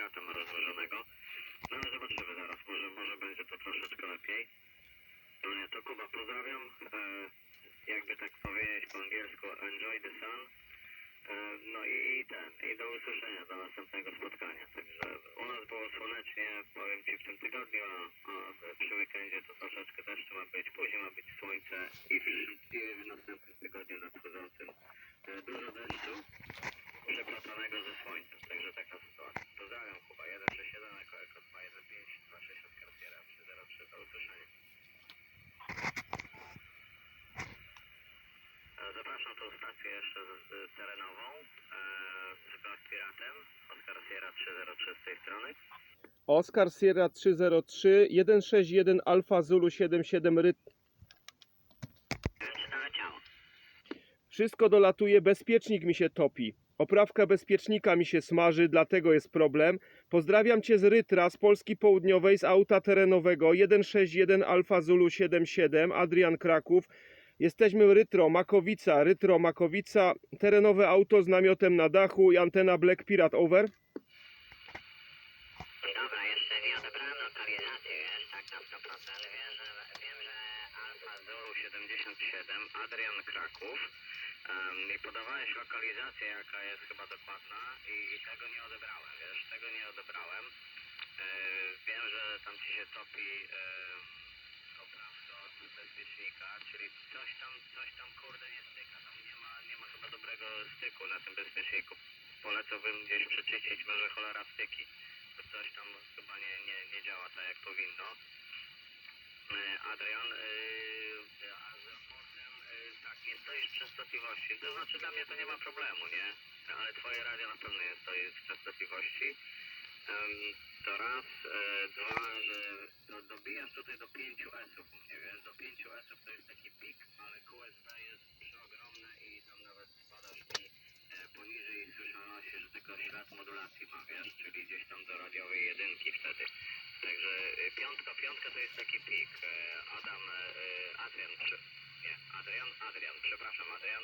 Pirata ma rozłożonego. No ale zobaczymy zaraz, może, może będzie to troszeczkę lepiej. E, To Kuba, pozdrawiam. E, jakby tak powiedzieć po angielsku, enjoy the sun. E, No i, i ten, i do usłyszenia do następnego spotkania. Także u nas było słonecznie, powiem Ci, w tym tygodniu, a, a przy weekendzie to troszeczkę deszczu ma być, później ma być słońce i w, i w następnym tygodniu nadchodzącym e, dużo deszczu przeplatanego ze słońcem. Także taka sytuacja. Pozdrawiam Kuba 161, Eko Eko 215, 26 od Cartiera 303. Do usłyszenia. E, Zapraszam tą stację jeszcze terenową e, z Piratem. Oskar Sierra 303 z tej strony. Oscar Sierra 303 161 Alfa Zulu 77 Ryt. Wszystko dolatuje, bezpiecznik mi się topi. Oprawka bezpiecznika mi się smaży, dlatego jest problem. Pozdrawiam Cię z Rytra, z Polski Południowej, z auta terenowego 161 Alfa Zulu 77, Adrian Kraków. Jesteśmy Rytro, Makowica, Rytro, Makowica, terenowe auto z namiotem na dachu i antena Black Pirate, over. Dobra, jeszcze nie odebrałem lokalizacji, wiesz, tak na 100%. Wiem, że, Alfa Zulu 77, Adrian Kraków. I podawałeś lokalizację, jaka jest chyba dokładna i, i tego nie odebrałem, wiesz, tego nie odebrałem. E, wiem, że tam ci się topi e, oprawka od bezpiecznika, czyli coś tam, coś tam kurde nie styka, tam nie ma, nie ma chyba dobrego styku na tym bezpieczniku. Polecałbym gdzieś przeczyścić, może cholera styki to coś tam chyba nie, nie, nie działa tak jak powinno. E, Adrian, yy, a z raportem, yy, tak, nie stoisz w częstotliwości. To znaczy dla mnie to nie ma problemu, nie? Ale twoje radio na pewno nie stoi w częstotliwości. Em, to raz, e, dwa, że no, dobijasz tutaj do 5 S-ów u mnie, wiesz, do 5 S-ów to jest taki pik, ale QSB jest przeogromne i tam nawet spadasz mi e, poniżej słyszalności, że tylko ślad modulacji ma, wiesz, czyli gdzieś tam do radiowej jedynki wtedy. Także e, piątka, piątka to jest taki pik. E, Adam, e, e, Adrian, nie, Adrian, Adrian, przepraszam, Adrian.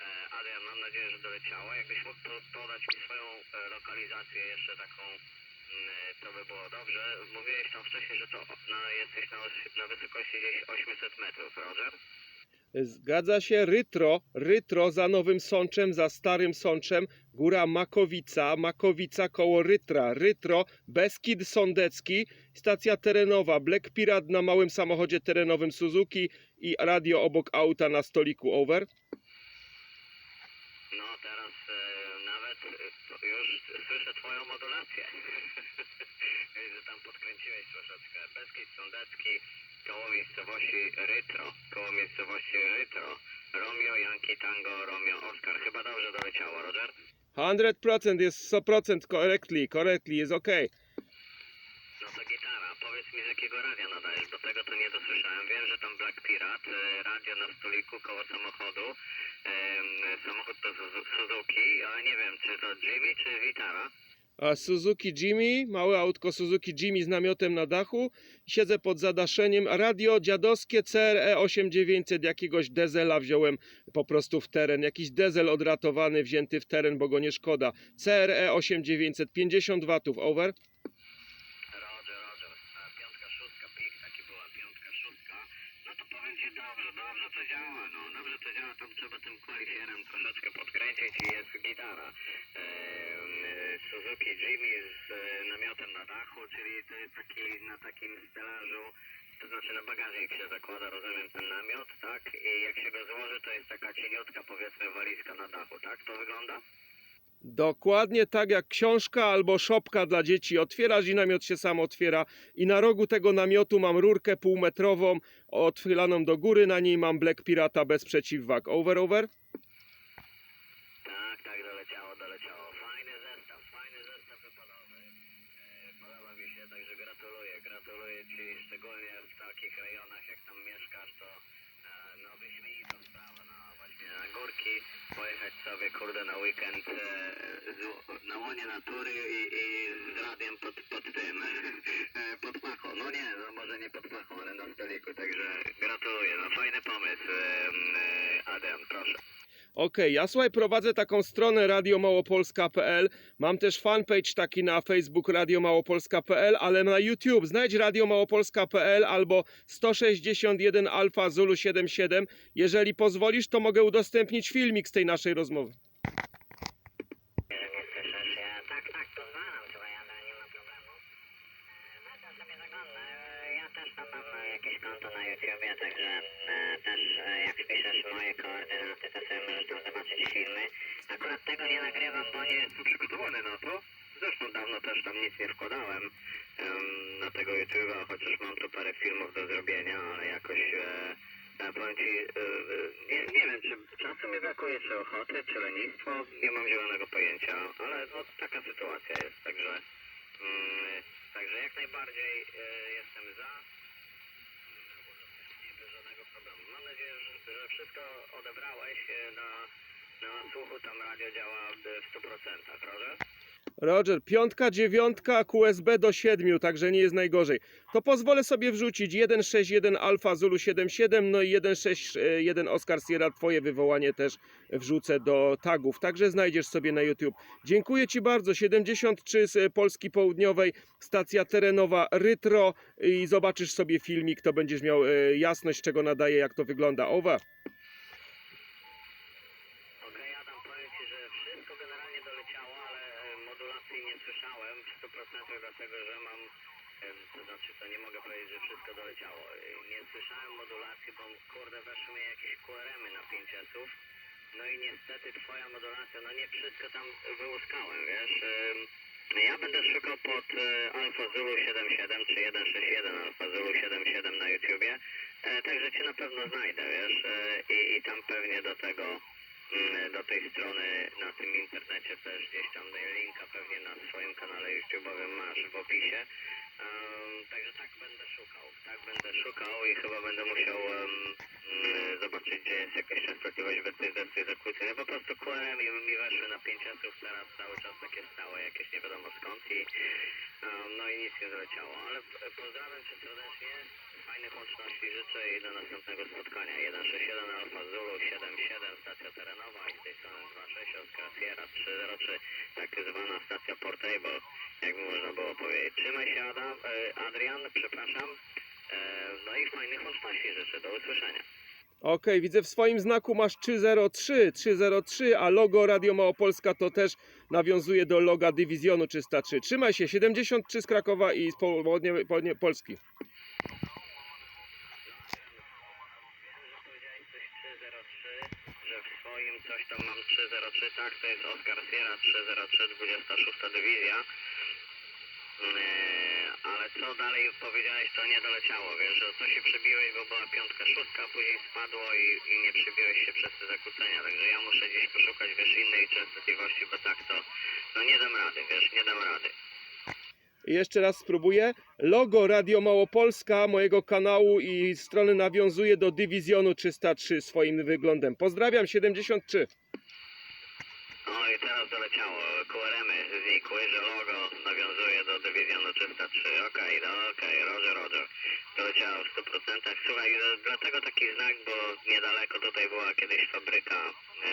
E, Adrian, mam nadzieję, że doleciało. Jakbyś mógł po- podać mi swoją e, lokalizację jeszcze taką, mm, e, to by było dobrze. Mówiłeś tam wcześniej, że to no, jesteś na, na wysokości gdzieś 800 metrów, Roger? Zgadza się, Rytro, Rytro za Nowym Sączem, za Starym Sączem, góra Makowica, Makowica koło Rytra, Rytro, Beskid Sądecki, stacja terenowa, Black Pirate na małym samochodzie terenowym Suzuki i radio obok auta na stoliku, over. No teraz e, nawet e, już słyszę twoją modulację. Że tam podkręciłeś troszeczkę. Beskid Sądecki, koło miejscowości Rytro, koło miejscowości Rytro. Romeo, Yankee, Tango, Romeo, Oscar. Chyba dobrze doleciało, Roger? 100% jest 100% correctly, correctly, jest ok. No to gitara. Powiedz mi z jakiego radia nadajesz, bo tego to nie dosłyszałem. Wiem, że tam Black Pirate, e, radio na stoliku koło samochodu. Samochód to Suzu- Suzuki, ale nie wiem, czy to Jimmy, czy Vitara. Suzuki Jimmy, małe autko Suzuki Jimmy z namiotem na dachu. Siedzę pod zadaszeniem. Radio dziadowskie CRE 8900 jakiegoś dezela wziąłem po prostu w teren. Jakiś dezel odratowany, wzięty w teren, bo go nie szkoda. CRE 8900, 50 watów, over. Roger, Roger. A, Piątka, szóstka, pik, taki była piątka, szóstka. No to powiem Ci dobrze, dobrze to działa, no. Dobrze to działa, tam trzeba tym kwalifierem troszeczkę podkręcić i jest gitara. Ehm, e, Suzuki Jimmy z e, namiotem na dachu, czyli to jest taki, na takim stelażu, to znaczy na bagażnik się zakłada, rozumiem, ten namiot, tak? I jak się go złoży, to jest taka cieniutka, powiedzmy, walizka na dachu, tak? To wygląda? Dokładnie tak jak książka albo szopka dla dzieci. Otwierasz i namiot się sam otwiera. I na rogu tego namiotu mam rurkę półmetrową, otwieraną do góry. Na niej mam Black Pirata bez przeciwwag. Over, over. Tak, tak, doleciało, doleciało. Fajny zestaw, fajny zestaw wypadowy. E, podoba mi się, także gratuluję. Gratuluję Ci szczególnie w takich rejonach, jak tam mieszkasz, to e, no wyśmienita sprawa, no właśnie na górki, pojechać sobie, kurde, na weekend e, z, na łonie natury i, i z radiem pod, pod tym, e, pod pachą. No nie, no może nie pod pachą, ale na stoliku, także gratuluję, no fajny pomysł, e, e, Adam, proszę. Okej, ja słuchaj, prowadzę taką stronę radiomałopolska.pl. Mam też fanpage taki na Facebook radiomałopolska.pl, ale na YouTube znajdź radiomałopolska.pl albo 161 Alfa Zulu 77. Jeżeli pozwolisz, to mogę udostępnić filmik z tej naszej rozmowy. Że mnie słyszysz, ja tak, tak, pozwalam, słuchaj, ale nie ma problemu. E, No to sobie zaglądnę. E, Ja też tam mam e, jakieś konto na YouTubie, także e, też e, jak wpiszesz moje koordynaty, to sobie możesz tam zobaczyć filmy. Akurat tego nie nagrywam, bo nie jestem przygotowany na to. Też tam nic nie wkładałem em, na tego YouTube'a, chociaż mam tu parę filmów do zrobienia, ale jakoś e, e, powiem ci, e, nie, nie wiem, czy czasem mi brakuje, czy ochoty, czy lenistwo, nie mam zielonego pojęcia, ale no, taka sytuacja jest, także, mm, także jak najbardziej e, jestem za. Żadnego problemu. Mam nadzieję, że, że wszystko odebrałeś e, na, na słuchu, tam radio działa w 100%, Roger? Roger, piątka, dziewiątka, QSB do 7, także nie jest najgorzej. To pozwolę sobie wrzucić 161 Alfa Zulu 77, no i 161 Oscar Sierra, twoje wywołanie też wrzucę do tagów, także znajdziesz sobie na YouTube. Dziękuję Ci bardzo, 73 z Polski Południowej, stacja terenowa Rytro i zobaczysz sobie filmik, to będziesz miał e, jasność, czego nadaje, jak to wygląda. Over. Okej, Adam, powiem Ci, że wszystko generalnie doleciało, ale e, modulacji nie słyszałem w 100% dlatego, że mam, em, to znaczy to nie mogę powiedzieć, że wszystko doleciało. E, Nie słyszałem modulacji, bo kurde weszły mi jakieś QRM-y na 5 ów No i niestety Twoja modulacja, no nie wszystko tam wyłuskałem, wiesz. Ja będę szukał pod e, Alfa Zulu 77 czy 161 Alfa Zulu 77 na YouTubie, e, także Cię na pewno znajdę, wiesz, e, i, i tam pewnie do tego do tej strony na tym internecie też gdzieś tam linka pewnie na swoim kanale YouTube'owym masz w opisie. Em, także tak będę szukał, tak będę szukał i chyba będę musiał mm, zobaczyć, gdzie jest jakaś częstotliwość wetyzacji zakłócenia. Po prostu QRM mi, mi weszły na 5 osób, teraz cały czas takie stałe, jakieś nie wiadomo skąd i em, no i nic nie zleciało. Ale pozdrawiam Cię serdecznie, fajnych łączności życzę i do następnego spotkania. 161 Alfa Zulu 77 stacja terenowa i z tej strony 26 Oscar Sierra 303 tak zwana stacja Portable, jakby można było powiedzieć. Trzymaj się Adam, e, Adrian, przepraszam. E, no i fajnych łączności życzę, do usłyszenia. Okej, widzę w swoim znaku masz 303, 303, a logo Radio Małopolska to też nawiązuje do loga Dywizjonu 303. Trzymaj się, 73 z Krakowa i z południe Polski. Wiem, że powiedziałeś coś 303, że w swoim coś tam mam 303, tak, to jest Oscar Sierra 303, 26 dywizja. Eee, ale co dalej powiedziałeś, to nie doleciało, wiesz, że co się przebiłeś, bo była piątka, szóstka, później spadło i, i nie przebiłeś się przez te zakłócenia, także ja muszę gdzieś poszukać, wiesz, innej częstotliwości, bo tak to, no nie dam rady, wiesz, nie dam rady. Jeszcze raz spróbuję. Logo Radio Małopolska mojego kanału i strony nawiązuje do Dywizjonu 303 swoim wyglądem. Pozdrawiam, 73. O i teraz doleciało, QRM-y znikły, że logo nawiązuje do dywizjonu 303, okej, no okej, Roger, Roger, doleciało w 100%. Słuchaj, no, dlatego taki znak, bo niedaleko tutaj była kiedyś fabryka e,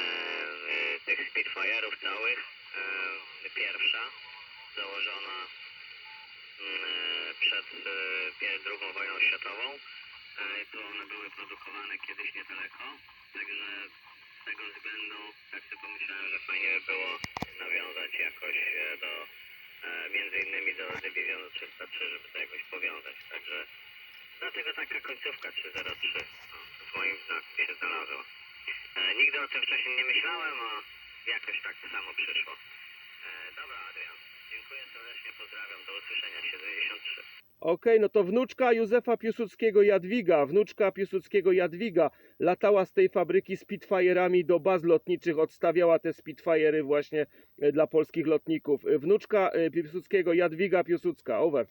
e, e, tych Spitfire'ów całych, e, pierwsza, założona mm, przed e, drugą wojną światową. E, Tu one były produkowane kiedyś niedaleko, także z tego względu tak sobie pomyślałem, że fajnie by było nawiązać jakoś e, do, między innymi do dywizjonu 303, żeby to jakoś powiązać. Także dlatego taka końcówka 303 no, w moim znaku się znalazła. Nigdy o tym wcześniej nie myślałem, a jakoś tak samo przyszło. E, dobra, Adrian. Dziękuję serdecznie, pozdrawiam, do usłyszenia, 73. Okej, no to wnuczka Józefa Piłsudskiego Jadwiga, wnuczka Piłsudskiego Jadwiga latała z tej fabryki Spitfire'ami do baz lotniczych, odstawiała te Spitfire'y właśnie e, dla polskich lotników. E, Wnuczka e, Piłsudskiego Jadwiga Piłsudska, over.